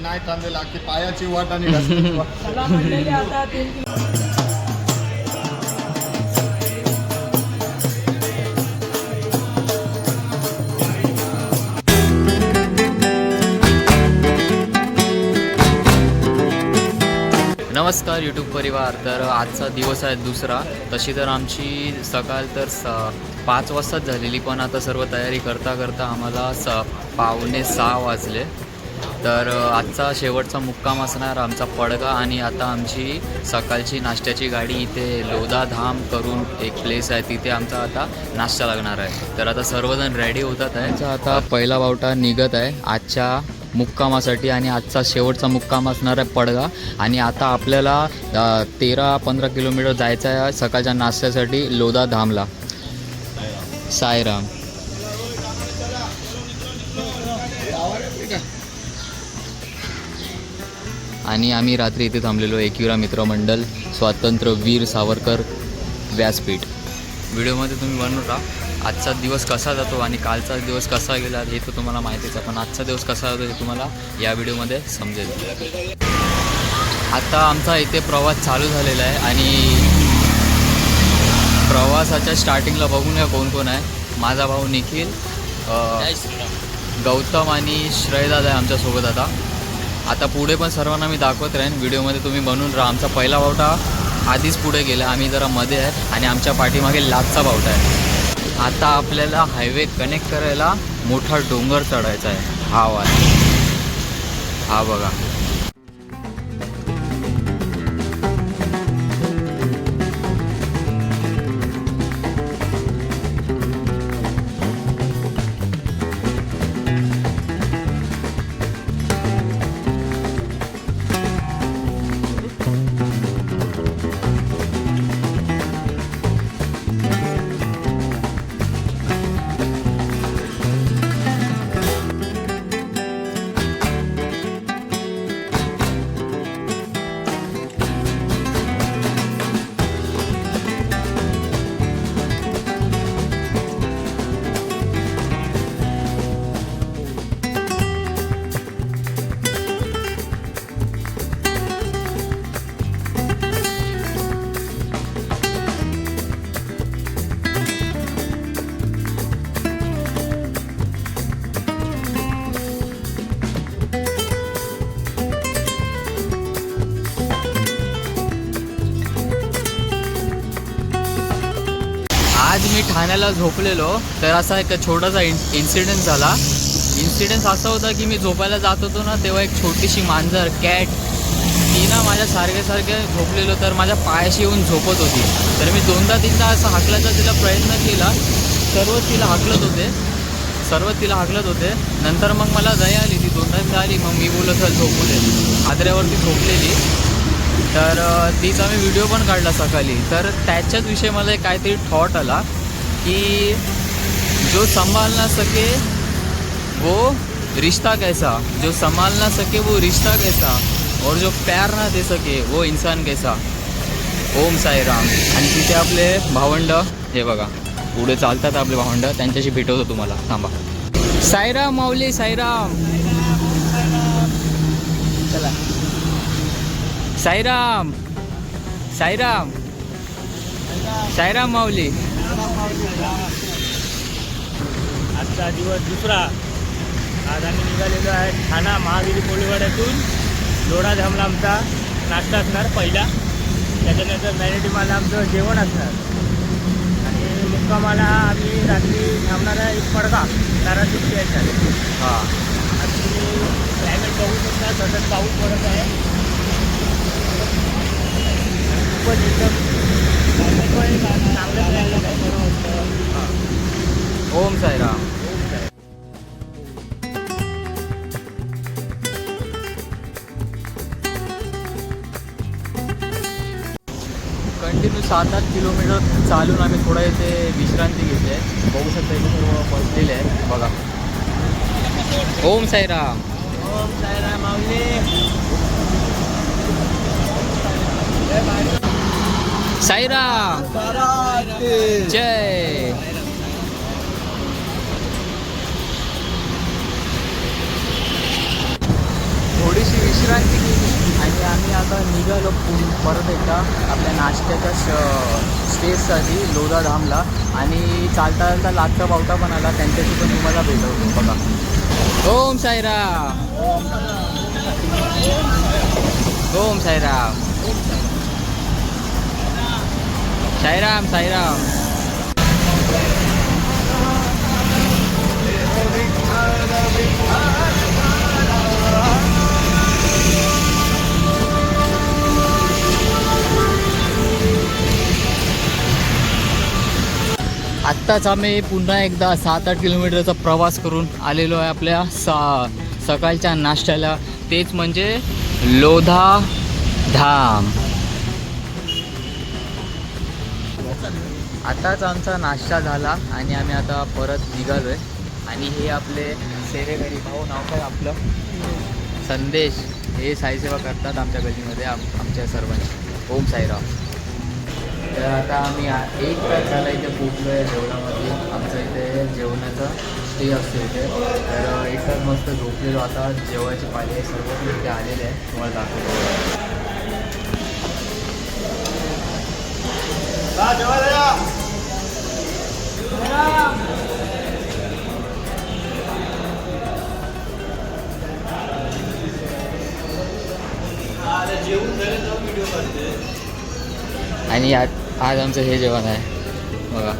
तिथं नाही थांबलेलं अख्खी पायाची वाट आणि रस्त्याची वाट. नमस्कार यूट्यूब परिवार तर आजचा दिवस आहे दुसरा तशी तर आमची सकाळ तर स पाच वाजताच झालेली पण आता सर्व तयारी करता करता आम्हाला स पावणे सहा वाजले तर आजचा शेवटचा मुक्काम असणार आमचा पडगा आणि आता आमची सकाळची नाश्त्याची गाडी इथे लोधा धाम करून एक प्लेस आहे. तिथे आमचा आता नाश्ता लागणार आहे. तर आता सर्वजण रेडी होतात आहे. आता पहिला बावटा निघत आहे. आजच्या मुक्कामासाठी आणि आजचा शेवटचा मुक्काम असणार आहे पडगा. आणि आता आपल्याला तेरा पंधरा किलोमीटर जायचं आहे सकाळच्या नाश्त्यासाठी लोधा धामला सायराम आणि आम्ही रात्री इथे थांबलेलो एकविरा मित्रमंडळ स्वातंत्र्य वीर सावरकर व्यासपीठ. व्हिडिओमध्ये तुम्ही बनवून राहा. आजचा दिवस कसा जातो आणि कालचा दिवस कसा गेला हे तर तुम्हाला माहितीच आहे. पण आजचा दिवस कसा जातो हे तुम्हाला या व्हिडिओमध्ये समजेल. आता आमचा इथे प्रवास चालू झालेला आहे आणि प्रवासाच्या स्टार्टिंगला बघून घ्या कोण कोण आहे. माझा भाऊ निखिल गौतम आणि श्रेयदादा आहे आमच्यासोबत आता. आता पुढे पण सर्वांना मी दाखवत राहीन. व्हिडिओमध्ये तुम्ही बनून राहा. आमचा पहिला बावटा आधीच पुढे गेला. आम्ही जरा मध्ये आहे आणि आमच्या पाठीमागे लाचचा बावटा आहे. आता आपल्याला हायवे कनेक्ट करायला मोठा डोंगर चढायचा आहे. हा आहे हा बघा. ठाण्याला झोपलेलो तर असा एक छोटासा इन इन्सिडेंट झाला. इन्सिडेंट असा होता की मी झोपायला जात होतो ना तेव्हा एक छोटीशी मांजर कॅट ती ना माझ्या सारखे सारखे झोपलेलो तर माझ्या पायाशी येऊन झोपत होती. तर मी दोनदा तीनदा असं हाकलायचा तिला प्रयत्न केला. सर्व तिला हाकलत होते. सर्व तिला हाकलत होते. नंतर मग मला दया आली ती दोनदा तीनदा आली. मग मी बोलत झोपले. आदऱ्यावरती झोपलेली. तर तीचा मी व्हिडिओ पण काढला सकाळी. तर त्याच्याच विषयी मला एक काहीतरी थॉट आला. की जो संभाल ना सके वो रिश्ता कैसा? जो संभाल ना सके वो रिश्ता कैसा? और जो प्यार ना दे सके वो इंसान कैसा? ओम साईराम आणि तिथे आपले भावंड हे बघा. पुढे चालतात आपले भावंड. त्यांच्याशी भेटवतो तुम्हाला. थांबा. साईराम माऊली साईराम चला. साईराम साईराम साईराम माऊली. आजचा दिवस दुसरा. आज आम्ही निघालेलो आहे ठाणा महागिरी कोळीवाड्यातून. लोढा धामला आमचा नाश्ता असणार पहिला. त्याच्यानंतर मॅनेटीमाला आमचं जेवण असणार. आणि मुक्कामाला आम्ही रात्री थांबणार आहे एक पडगा ताराचुट्टी याच्यात हां. आणि क्लायमेट बघू शकता सतत पाऊस पडत आहे. खूपच एकदम climate पण चांगलं राहिलं आहे बरं होतं ओम साईराम. कंटिन्यू सात आठ किलोमीटर चालून आम्ही थोडा इथे विश्रांती घेतली आहे. बघू शकता इथे सर्व बसलेले आहे. बघा. ओम साईराम. ओम साईराम माऊली. साईराम. जय. थोडीशी आता निघालो परत एकदा आपल्या नाश्त्याच्या श स्टेजसाठी लोधा धामला आणि चालता चालता लाटचा बावटा पण आला. त्यांच्याशी पण तुम्हाला भेटवतो. बघा. ओम साईराम. ओम साईराम. साईराम साईराम. आत्ताच आम्ही पुन्हा एकदा सात आठ किलोमीटरचा प्रवास करून आलेलो आहे आपल्या सा सकाळच्या नाश्त्याला. तेच म्हणजे लोधा धाम. आताच आमचा नाश्ता झाला आणि आम्ही आता परत निघालोय. आणि हे आपले सेरेकरी भाऊ नाव काय आपलं? संदेश. हे साईसेवा करतात आमच्या गल्लीमध्ये आम आमच्या सर्वांची. ओम साईराव तर आता आम्ही एक तास झाला इथे पोचलो आहे जेवणामध्ये आमचं इथे जेवणाचं स्टे असतो इथे. तर एक तास मस्त झोपलेलो आता. जेवायची पाणी सर्व इथे आलेले आहे तुम्हाला दाखवतो. आणि आज आज आमचं हे जेवण आहे. बघा.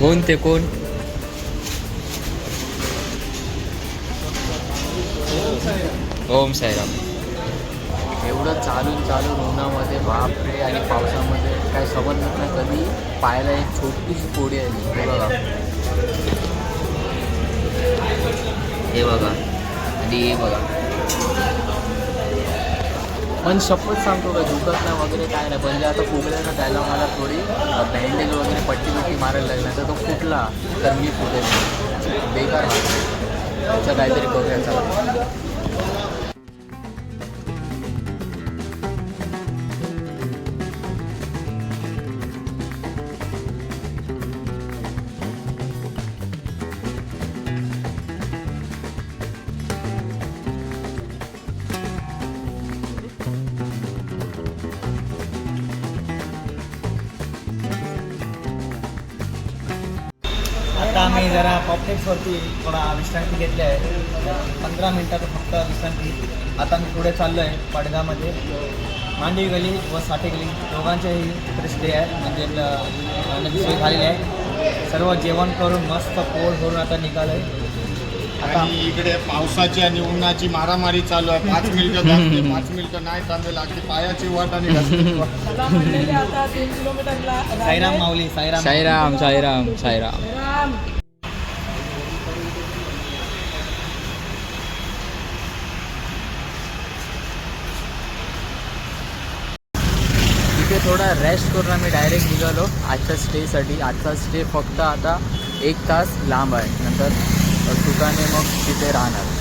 कोण ते कोण? ओम साईराम. एवढं चालून चालून उन्हामध्ये बापरे आणि पावसामध्ये काय समजत नाही कधी पायाला एक छोटीशी पोडी आली. हे बघा. हे बघा. आणि हे बघा. पण शपथ सांगतो का दुखत नाही वगैरे काय नाही. म्हणजे आता फुगलं ना त्याला मला थोडी बँडेज वगैरे पट्टी पट्टी मारायला लागला. तर तो फुटला तर मी फुटेल बेकार त्याचं काहीतरी करूया चला. आम्ही जरा कॉम्प्लेक्सवरती थोडा विश्रांती घेतली आहे. पंधरा मिनटाचं फक्त विश्रांती. आता मी पुढे चाललो आहे पडगामध्ये मांडवी गली व साठे गली. दोघांच्याही इकडे स्टे आहे. म्हणजे आपलं सोय झालेली आहे. सर्व जेवण करून मस्त पोट भरून आता निघालं आहे आता आणि इकडे पावसाची आणि उन्हाची मारामारी चालू आहे. पाच मिनिटं जाते पाच मिनिटं नाही चालले लागते. पायाची वाट आणि वाट. साईराम माऊली साईराम साईराम साईराम. साईराम. तिथे थोडा रेस्ट करून आम्ही डायरेक्ट निघालो. आजच्या स्टेसाठी आजचा स्टे फक्त आता एक तास लांब आहे. नंतर दुकाने मग तिथे राहणार.